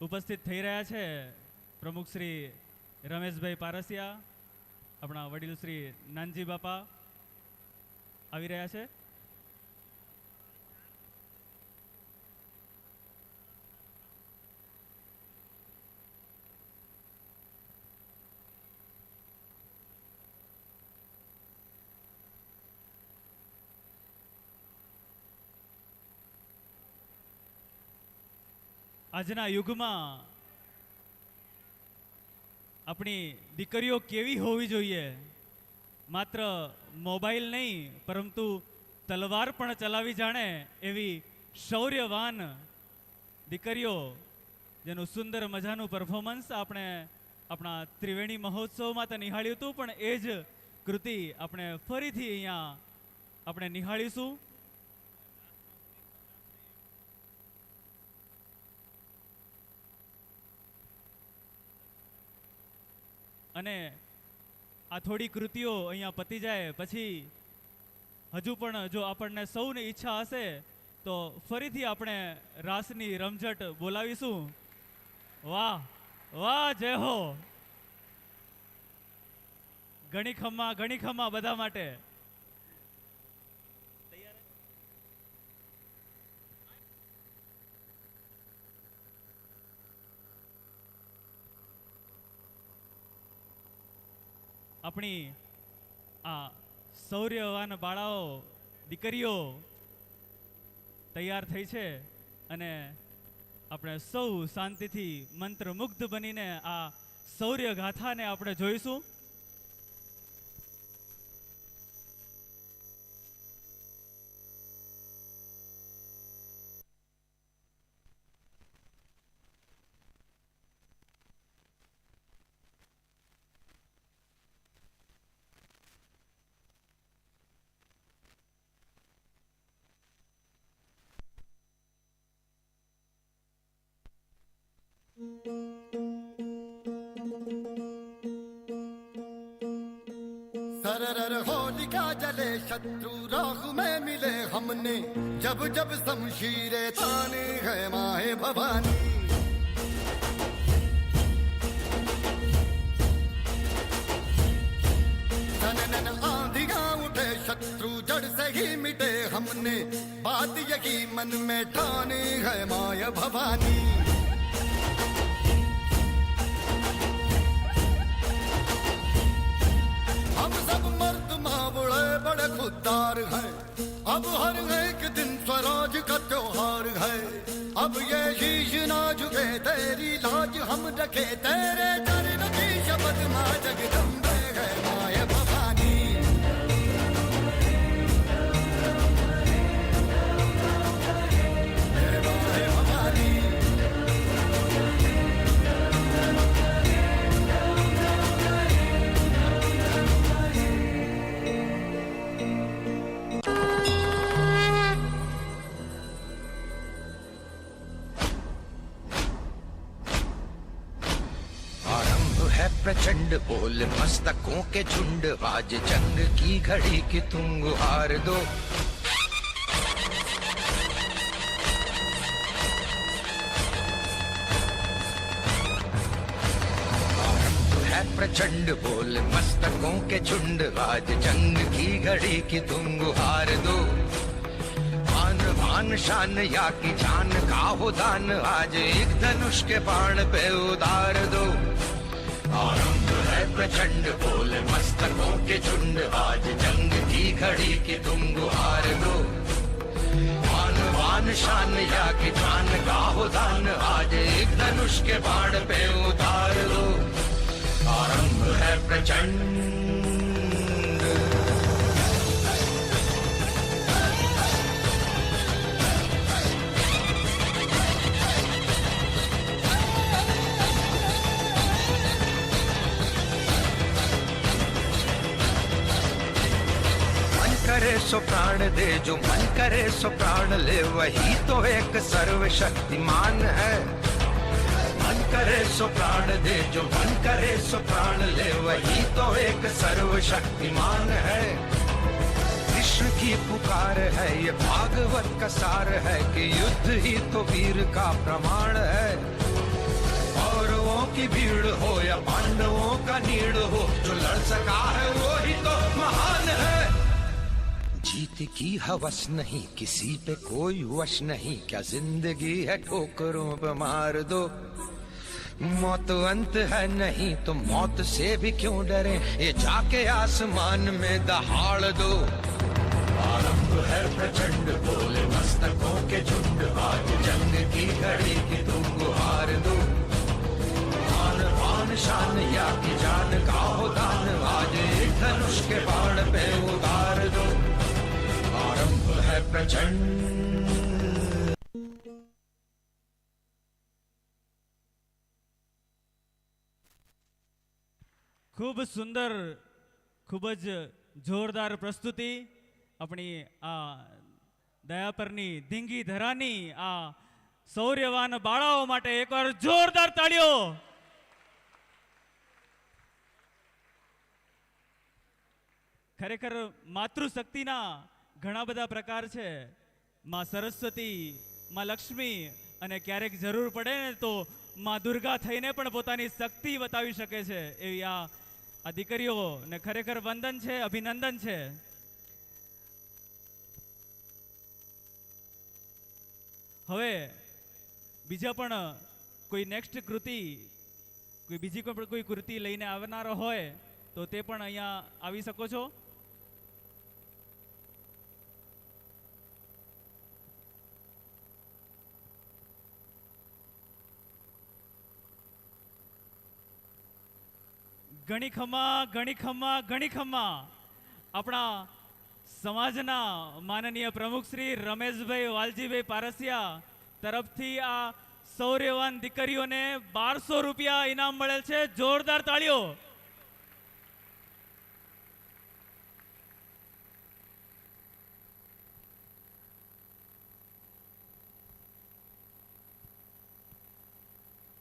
ઉપસ્થિત થઈ રહ્યા છે પ્રમુખ શ્રી રમેશભાઈ પારસિયા, આપણા વડીલ શ્રી નાનજી બાપા આવી રહ્યા છે. આજના યુગમાં આપણી દીકરીઓ કેવી હોવી જોઈએ? માત્ર મોબાઈલ નહીં, પરંતુ તલવાર પણ ચલાવી જાણે એવી શૌર્યવાન દીકરીઓ, જેનું સુંદર મજાનું પરફોર્મન્સ આપણે આપણા ત્રિવેણી મહોત્સવમાં તો નિહાળ્યું હતું, પણ એ જ કૃતિ આપણે ફરીથી અહીંયા આપણે નિહાળીશું. અને આ થોડી કૃતિઓ અહીંયા પતી જાય, પછી હજુ પણ જો આપણને સૌની ઈચ્છા હશે, તો ફરીથી આપણે રાસની રમઝટ બોલાવીશું. વાહ વાહ, જય હો. ઘણી ખમ્મા ઘણી ખમ્મા બધા માટે. આપણી આ શૌર્યવાન બાળાઓ, દીકરીઓ તૈયાર થઈ છે અને આપણે સૌ શાંતિથી મંત્રમુગ્ધ બનીને આ શૌર્ય ગાથાને આપણે જોઈશું. सरर होलिका जले शत्रु राह में मिले हमने। जब जब शमशीरे ताने है माए भवानी। आंधियाँ उठे, शत्रु जड़ से ही मिटे हमने। बात यही मन में ठाने है माया भवानी। अब हर एक दिन स्वराज का त्योहार है अब ये शीश ना झुके तेरी लाज हम रखे तेरे चरण की शपथ माँ जगदम्बे प्रचंड बोल मस्तकों के झुंड आज जंग की घड़ी की तुम गुहार दो आरंभ है प्रचंड बोल मस्तकों के झुंड आज जंग की घड़ी की तुम गुहार दो मान मान शान या की जान का हो दान आज एक धनुष के बाण पे उतार दो आरंभ है प्रचंड बोल मस्तकों के झुंड आज जंग की घड़ी की तुम गुहार दो मान मान शान या की जान का हो दान आज एक धनुष के बाण पे उतार दो आरंभ है प्रचंड करे सो प्राण दे, जो मन करे सो प्राण ले, वही तो एक सर्वशक्तिमान है। मन करे सो प्राण दे, जो मन करे सो प्राण ले, वही तो एक सर्वशक्तिमान है। कृष्ण की पुकार है, ये भागवत का सार है कि युद्ध ही तो वीर का प्रमाण है। कौरवों की भीड़ हो या पांडवों का नीड़ हो, जो लड़ सका है वो जीत की हवस नहीं किसी पे कोई वश नहीं क्या जिंदगी है ठोकरों पे मार दो मौत अंत है नहीं तो मौत से भी क्यों डरे ये जाके आसमान में दहाड़ दो आरंभ है प्रचंड बोले मस्तकों के झुंड आज जंग की घड़ी आरंभ है प्रचंड ખૂબ સુંદર ખૂબ જ જોરદાર પ્રસ્તુતિ આપણી આ દયાપરની ધીંગી ધરાની આ શૌર્યવાન બાળાઓ માટે એકવાર જોરદાર તાળીઓ ખરેખર માતૃશક્તિના ઘણા બધા પ્રકાર છે. માં સરસ્વતી, માં લક્ષ્મી અને ક્યારેક જરૂર પડે ને તો માં દુર્ગા થઈને પણ પોતાની શક્તિ બતાવી શકે છે. એવી આ આ દીકરીઓને ખરેખર વંદન છે, અભિનંદન છે. હવે, બીજા પણ કોઈ નેક્સ્ટ કૃતિ, કોઈ બીજી કોઈ પણ કોઈ કૃતિ લઈને આવનારો હોય, તો તે પણ અહીંયા આવી શકો છો. ઘણી ખમા ઘણી ખમા ઘણી ખમા આપણા સમાજના માનનીય પ્રમુખ શ્રી રમેશભાઈ વાલજીભાઈ પારસિયા તરફથી આ સૌર્યવાન દીકરીઓને બારસો રૂપિયા ઇનામ મળેલ છે. જોરદાર તાળીઓ.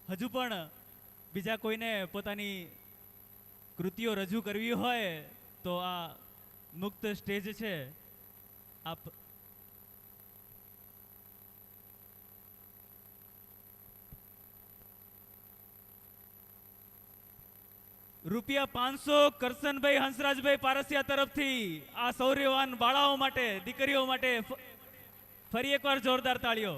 હજુ પણ બીજા કોઈને પોતાની કૃતિઓ રજૂ કરવી હોય તો આ મુક્ત સ્ટેજ છે. આપ રૂપિયા પાંચસો કરશનભાઈ હંસરાજભાઈ પારસિયા તરફથી આ સૌર્યવાન બાળાઓ માટે, દીકરીઓ માટે ફરી એકવાર જોરદાર તાળીઓ.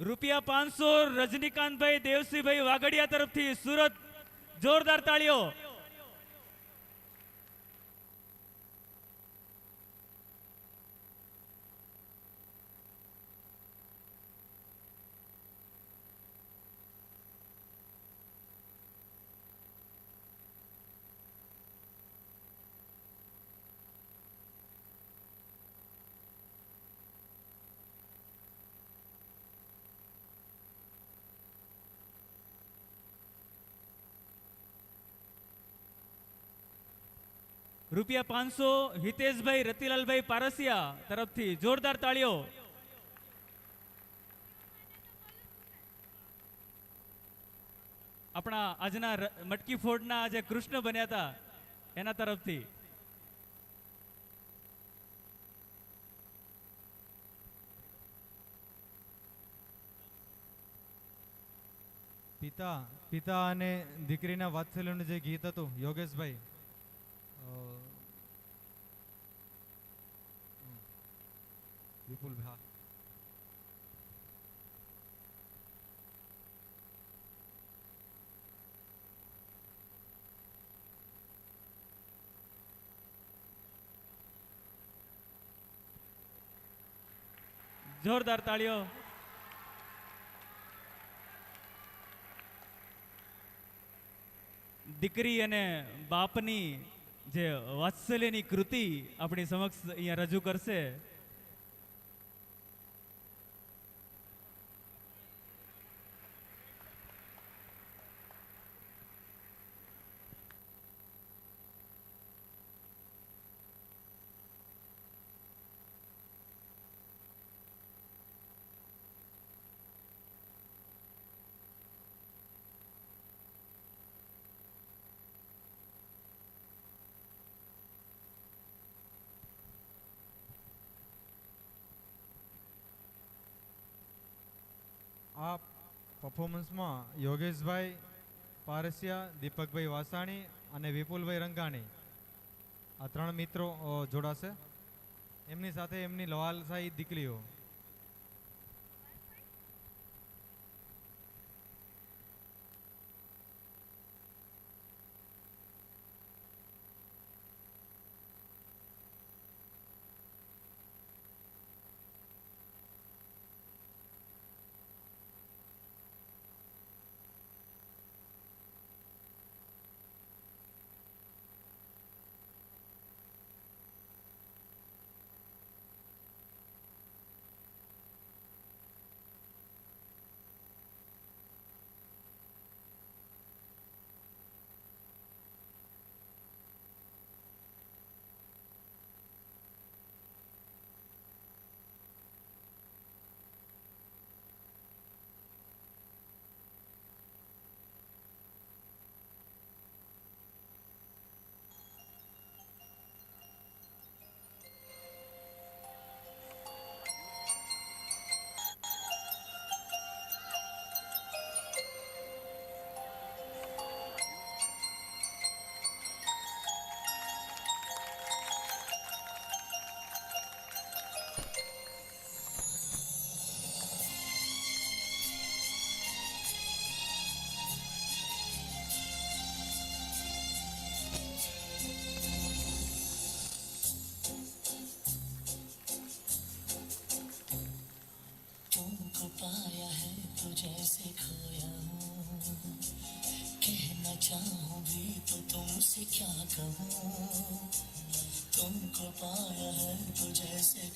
રૂપિયા પાંચસો રજનીકાંતભાઈ દેવસિંહભાઈ વાગડિયા તરફથી સુરત જોરદાર તાળીઓ. રૂપિયા પાંચસો હિતેશભાઈ, રતિલાલભાઈ પારસિયા તરફથી જોરદાર તાળીઓ. આપણા આજના મટકી ફોડના જે કૃષ્ણ બન્યા હતા એના તરફથી. પિતા પિતા અને દીકરીના વાત્સલ્યનું જે ગીત હતું, યોગેશભાઈ હમ. હા જોરદાર તાળીઓ દીકરી અને બાપની જે વાત્સલ્યની કૃતિ આપણી સમક્ષ અહીંયા રજૂ કરશે. પરફોર્મન્સમાં યોગેશભાઈ પારસિયા, દીપકભાઈ વાસાણી અને વિપુલભાઈ રંગાણી. આ ત્રણ મિત્રો જોડાશે. એમની સાથે એમની લવાલશાહી દીકરીઓ. कहूँ तुमको पाया है तो जैसे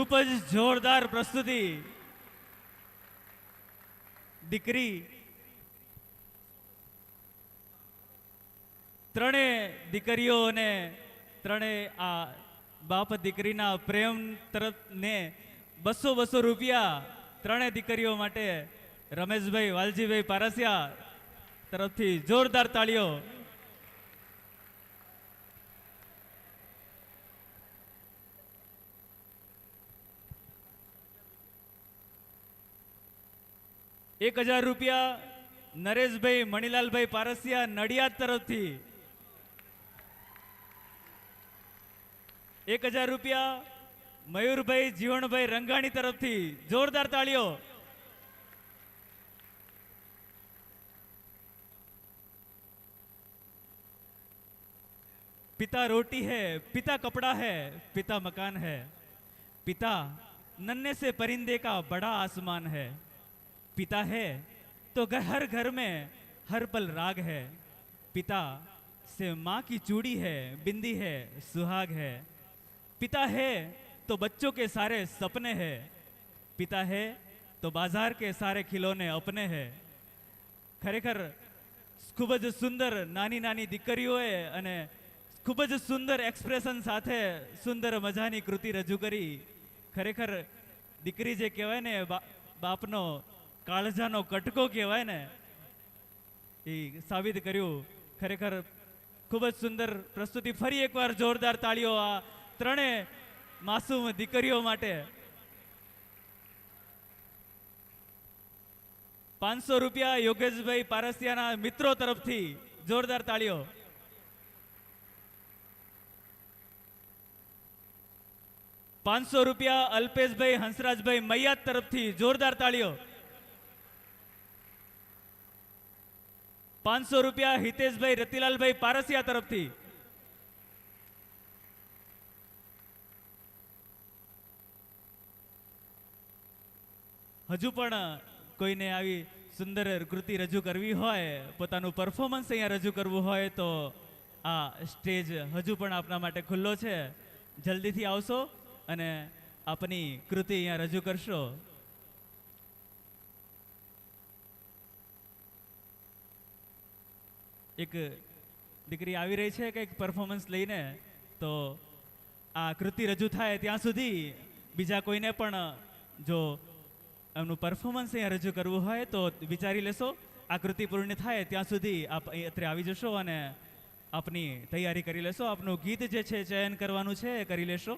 ખૂબ જ જોરદાર પ્રસ્તુતિ. દીકરી, ત્રણે દીકરીઓ અને ત્રણે આ બાપ દીકરીના પ્રેમ તરફને બસો બસો રૂપિયા ત્રણે દીકરીઓ માટે રમેશભાઈ, વાલજીભાઈ પારસિયા તરફથી જોરદાર તાળીઓ એક હજાર રૂપિયા નરેશભાઈ મણિલાલભાઈ પારસિયા નડિયાદ તરફથી એક હજાર રૂપિયા મયુરભાઈ જીવણભાઈ રંગાણી તરફથી જોરદાર તાળીઓ पिता रोटी है पिता कपड़ा है पिता मकान है पिता नन्हे से परिंदे का बड़ा आसमान है पिता है तो घर हर घर में हर पल राग है पिता से माँ की चूड़ी है बिंदी है सुहाग है पिता है तो बच्चों के सारे सपने हैं पिता है तो बाजार के सारे खिलौने अपने है ખરેખર ખૂબ જ સુંદર નાની નાની દીકરીઓએ અને ખૂબ જ સુંદર એક્સપ્રેશન સાથે સુંદર મજાની કૃતિ રજૂ કરી ખરેખર દીકરી જે કહેવાય ને બા- બાપનો કાળજાનો કટકો કહેવાય ને, એ સાબિત કર્યું. ખરેખર ખૂબ જ સુંદર પ્રસ્તુતિ. ફરી એકવાર જોરદાર તાળીઓ આ ત્રણેય માસૂમ દીકરીઓ માટે. પાંચસો રૂપિયા યોગેશભાઈ પારસિયાના મિત્રો તરફથી જોરદાર તાળીઓ. પાંચસો રૂપિયા અલ્પેશભાઈ હંસરાજભાઈ મૈયાત તરફથી જોરદાર તાળીઓ. પાંચસો રૂપિયા હિતેશભાઈ રતિલાલભાઈ પારસિયા તરફથી. હજુ પણ કોઈને આવી સુંદર કૃતિ રજૂ કરવી હોય, પોતાનું પરફોર્મન્સ અહીંયા રજૂ કરવું હોય, તો આ સ્ટેજ હજુ પણ આપના માટે ખુલ્લો છે. જલ્દીથી આવશો અને આપની કૃતિ અહીંયા રજૂ કરશો. એક દીકરી આવી રહી છે કંઈક પરફોર્મન્સ લઈને, તો આ કૃતિ રજૂ થાય ત્યાં સુધી બીજા કોઈને પણ જો એમનું પરફોર્મન્સ અહીંયા રજૂ કરવું હોય તો વિચારી લેશો. આ કૃતિ પૂર્ણ થાય ત્યાં સુધી આપ અત્રે આવી જશો અને આપની તૈયારી કરી લેશો. આપનું ગીત જે છે ચયન કરવાનું છે એ કરી લેશો.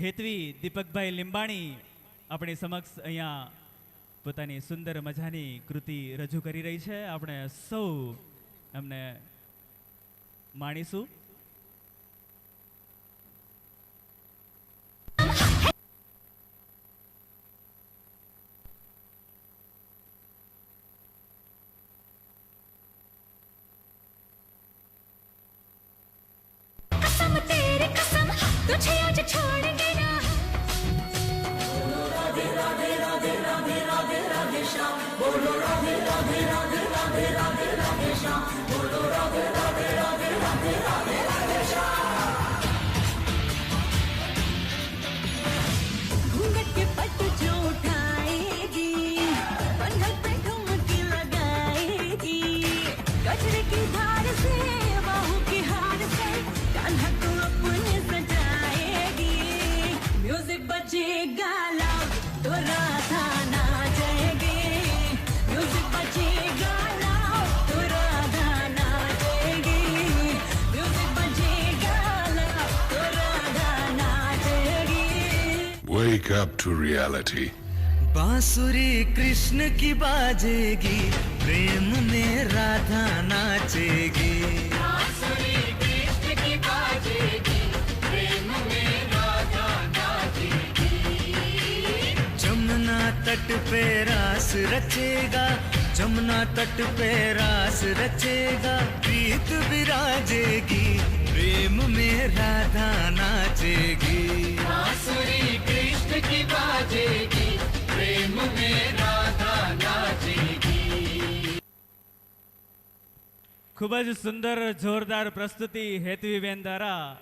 હેતવી, દીપકભાઈ લીંબાણી આપણી સમક્ષ અહીંયા પોતાની સુંદર મજાની કૃતિ રજૂ કરી રહી છે. આપણે સૌ એમને માણીશું. Reality. बांसुरी कृष्ण की बाजेगी प्रेम में राधा नाचेगी। जमुना तट पे रास रचेगा जमुना तट पे रास रचेगा प्रीत विराजेगी। प्रेम में राधा नाचेगी ખૂબ જ સુંદર જોરદાર પ્રસ્તુતિ હેતવીબેન દ્વારા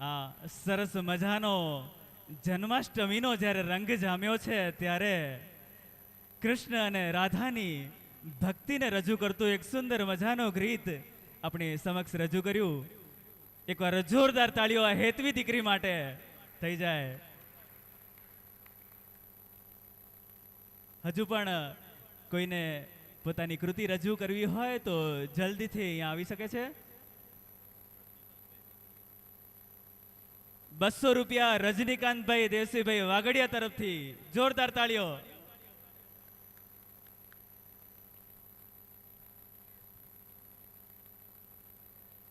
આ સરસ મજાનો જન્માષ્ટમીનો જ્યારે રંગ જામ્યો છે ત્યારે કૃષ્ણ અને રાધાની ભક્તિને રજૂ કરતું એક સુંદર મજાનું ગીત આપણી સમક્ષ રજૂ કર્યું એકવાર જોરદાર તાળીઓ હેતવી દીકરી માટે થઈ જાય. હજુ પણ કોઈને પોતાની કૃતિ રજૂ કરવી હોય તો જલ્દીથી અહીંયા આવી શકે છે. બસો રૂપિયા રજનીકાંતભાઈ દેવસીભાઈ વાગડિયા તરફથી જોરદાર તાળીઓ.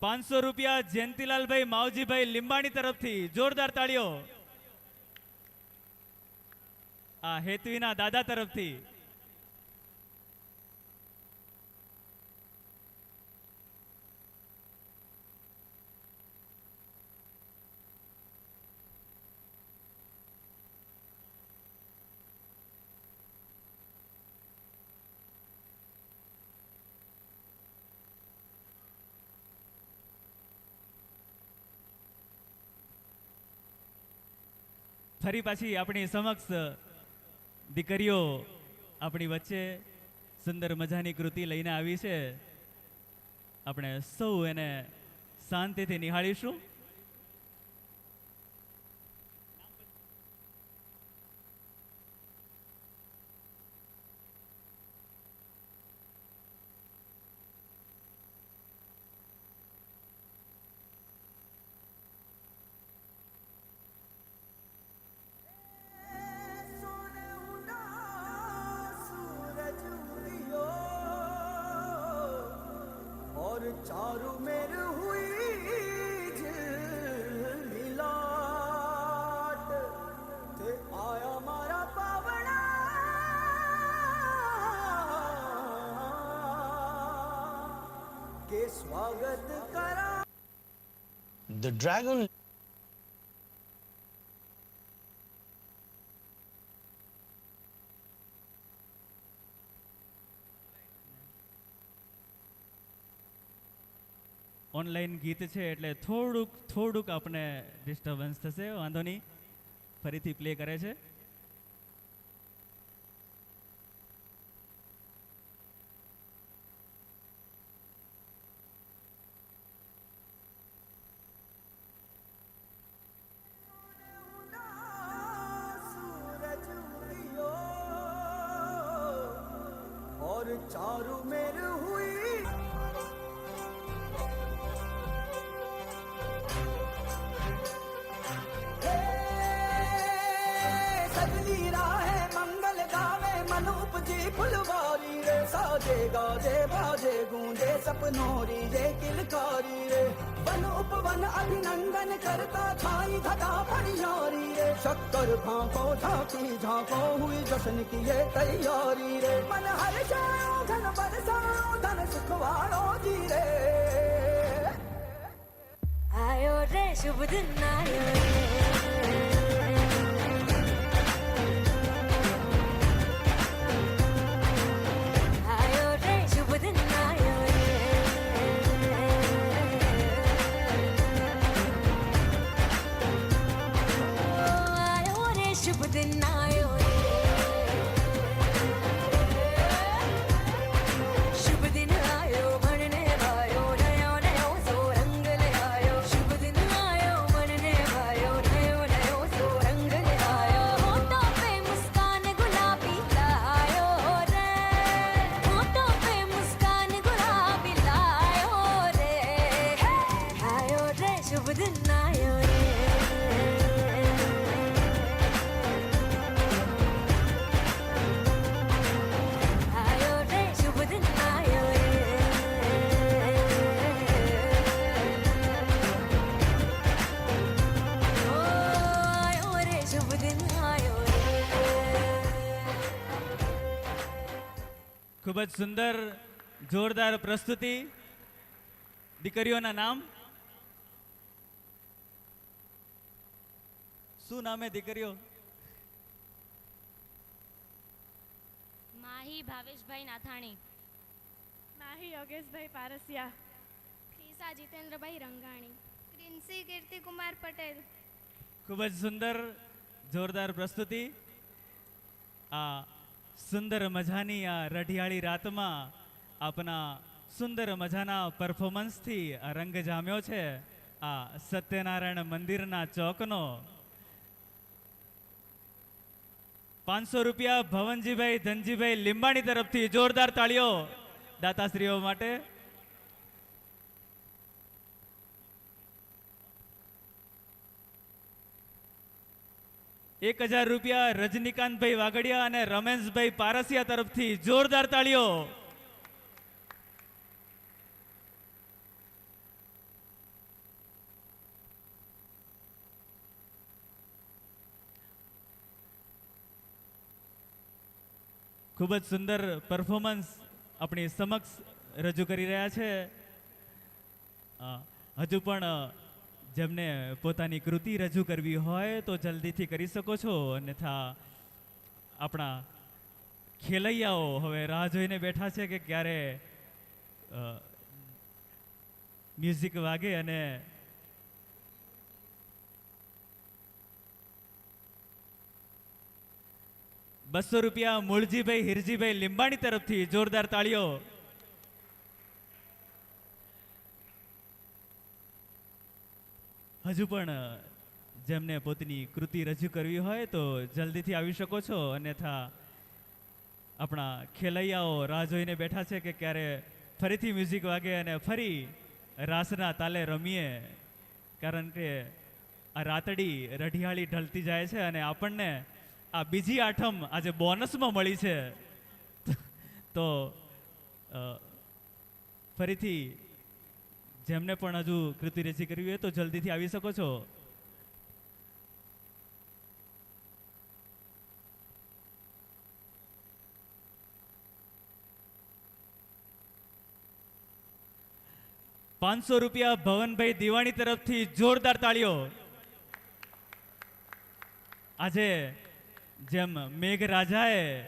પાંચસો રૂપિયા જયંતિલાલભાઈ માવજીભાઈ લીંબાણી તરફથી. જોરદાર તાળીઓ. આ હેતવીના દાદા તરફથી. ફરી પાછી આપણી સમક્ષ દીકરીઓ આપણી વચ્ચે સુંદર મજાની કૃતિ લઈને આવી છે. આપણે સૌ એને શાંતિથી નિહાળીશું. Dragon ઓનલાઈન ગીત છે એટલે થોડુંક થોડુંક આપણે ડિસ્ટર્બન્સ થશે, વાંધો નહીં. ફરીથી પ્લે કરે છે. शक्कर भांको झांकी झांको हुई जश्न की ये तैयारी रे मन हर जाओ धन बरसाओ धन सुखवारो जी रे आयो रे शुभ दिन आयो रे બદનાયો રે આયો રે શુભ બદનાયો રે ઓ આયો ખૂબ જ સુંદર, જોરદાર પ્રસ્તુતિ. દીકરીઓના નામ શું નામે દીકરીઓ? માહી ભાવેશભાઈ નાથાણી. માહી યોગેશભાઈ પારસિયા. ખીસા જીતેન્દ્રભાઈ રંગાણી. પ્રિન્સી કીર્તિકુમાર પટેલ. ખૂબ જ સુંદર જોરદાર પ્રસ્તુતિ. આ સુંદર મજાની આ રઢિયાળી રાતમાં આપના સુંદર મજાના પરફોર્મન્સથી આ રંગ જામ્યો છે. આ સત્યનારાયણ મંદિરના ચોકનો પાંચસો રૂપિયા ભવનજીભાઈ ધનજીભાઈ લીંબાણી તરફથી જોરદાર તાળીઓ દાતાશ્રીઓ માટે. એક હજાર રૂપિયા રજનીકાંતભાઈ વાગડિયા અને રમેશભાઈ પારસિયા તરફથી જોરદાર તાળીઓ. ખૂબ જ સુંદર પરફોર્મન્સ આપણી સમક્ષ રજૂ કરી રહ્યા છે. હજુ પણ જેમને પોતાની કૃતિ રજૂ કરવી હોય તો જલ્દીથી કરી શકો છો. અન્યથા, આપણા ખેલૈયાઓ હવે રાહ જોઈને બેઠા છે કે ક્યારે મ્યુઝિક વાગે અને બસો રૂપિયા મૂળજીભાઈ, હિરજીભાઈ લીંબાણી તરફથી જોરદાર તાળીઓ. હજુ પણ જેમને પોતાની કૃતિ રજૂ કરવી હોય તો જલ્દીથી આવી શકો છો. અન્યથા, આપણા ખેલૈયાઓ રાહ જોઈને બેઠા છે કે ક્યારે ફરીથી મ્યુઝિક વાગે અને ફરી રાસના તાલે રમીએ. કારણ કે, આ રાતડી રઢિયાળી ઢળતી જાય છે અને આપણને આ બીજી આઠમ આજે બોનસમાં મળી છે. તો ફરીથી જેમને પણ હજુ કૃતિ રચી કરવી હોય તો જલ્દીથી આવી શકો છો. પાંચસો રૂપિયા ભવનભાઈ દિવાણી તરફથી જોરદાર તાળીઓ. આજે જેમ મેઘરાજાએ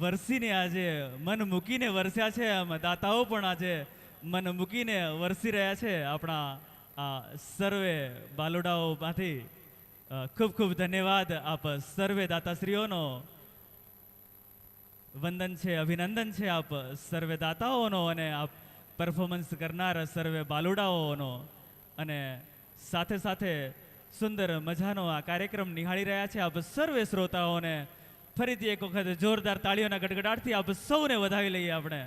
વરસીને આજે મન મૂકીને વરસ્યા છે એમ દાતાઓ પણ આજે મન મૂકીને વરસી રહ્યા છે આપણા, આ સર્વે બાલુડાઓમાંથી ખૂબ ખૂબ ધન્યવાદ આપ સર્વે દાતાશ્રીઓનો. વંદન છે, અભિનંદન છે આપ સર્વે દાતાઓનો અને આપ પરફોર્મન્સ કરનાર સર્વે બાલુડાઓનો. અને સાથે સાથે સુંદર મજાનો આ કાર્યક્રમ નિહાળી રહ્યા છે આપ સર્વે શ્રોતાઓને. ફરીથી એક વખત જોરદાર તાળીઓના ગડગડાટથી આપ સૌને વધાવી લઈએ આપણે.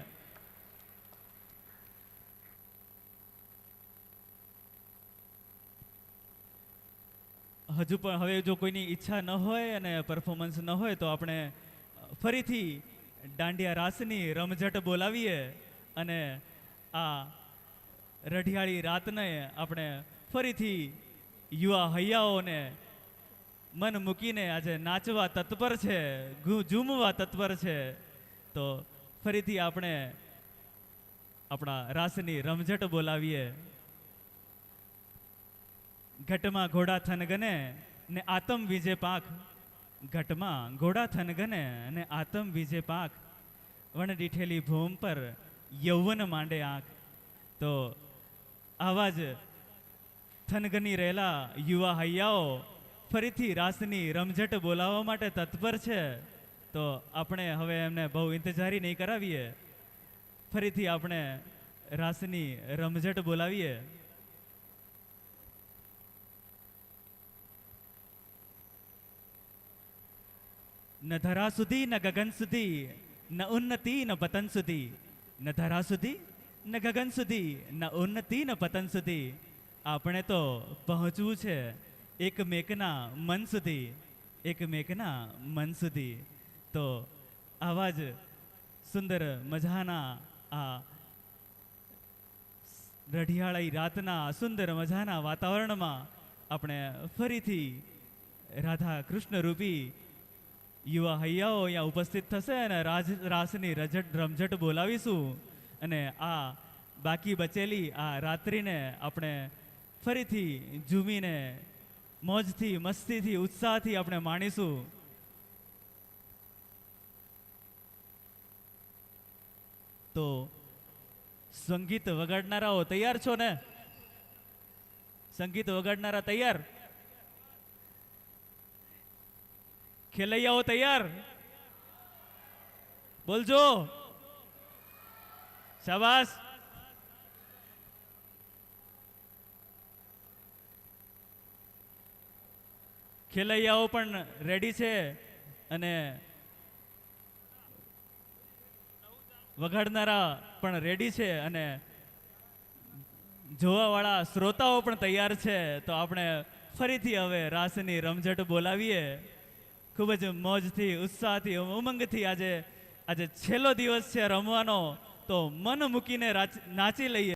હજુ પણ હવે જો કોઈની ઈચ્છા ન હોય અને પરફોર્મન્સ ન હોય તો આપણે ફરીથી દાંડિયા રાસની રમઝટ બોલાવીએ અને આ રઢિયાળી રાતને આપણે ફરીથી યુવા હૈયાઓને મન મૂકીને આજે નાચવા તત્પર છે ઝૂમવા તત્પર છે. તો ફરીથી આપણે આપણા રાસની રમઝટ બોલાવીએ. ઘટમાં ઘોડા થનગને ને આતમ વિજે પાંખ ઘટમાં ઘોડા થનગને ને આતમ વિજે પાંખ વણ દીઠેલી ભૂમ પર યૌવન માંડે આંખ. તો આવા જ થનગની રહેલા યુવા હૈયાઓ ફરીથી રાસની રમઝટ બોલાવવા માટે તત્પર છે. તો આપણે હવે એમને બહુ ઇંતજારી નહીં કરાવીએ. ફરીથી આપણે રાસની રમઝટ બોલાવીએ. ન ધરા સુધી, ન ગગન સુધી, ન ઉન્નતિ, ન પતન સુધી. ન ધરા સુધી, ન ગગન સુધી, ન ઉન્નતિ, ન પતન સુધી. આપણે તો પહોંચવું છે એકમેકના મન સુધી, એકમેકના મન સુધી. તો આવા જ સુંદર મજાના આ રઢિયાળી રાતના સુંદર મજાના વાતાવરણમાં આપણે ફરીથી રાધા કૃષ્ણ રૂપી યુવા હૈયાઓ અહીંયા ઉપસ્થિત થશે અને રાજ, રાસની રજટ, રમઝટ બોલાવીશું. અને આ બાકી બચેલી આ રાત્રિને આપણે ફરીથી ઝૂમીને મોજથી, મસ્તીથી, ઉત્સાહથી આપણે માણીશું. તો સંગીત વગાડનારાઓ તૈયાર છો ને? સંગીત વગાડનારા તૈયાર? ખેલૈયાઓ તૈયાર? બોલજો. શાબાશ. ખેલૈયાઓ પણ રેડી છે અને વગાડનારા પણ રેડી છે અને જોવાવાળા શ્રોતાઓ પણ તૈયાર છે. તો આપણે ફરીથી હવે રાસની રમઝટ બોલાવીએ. ખૂબ જ મોજથી, ઉત્સાહથી, ઉમંગથી આજે આજે છેલ્લો દિવસ છે રમવાનો. તો મન મૂકીને નાચી લઈએ.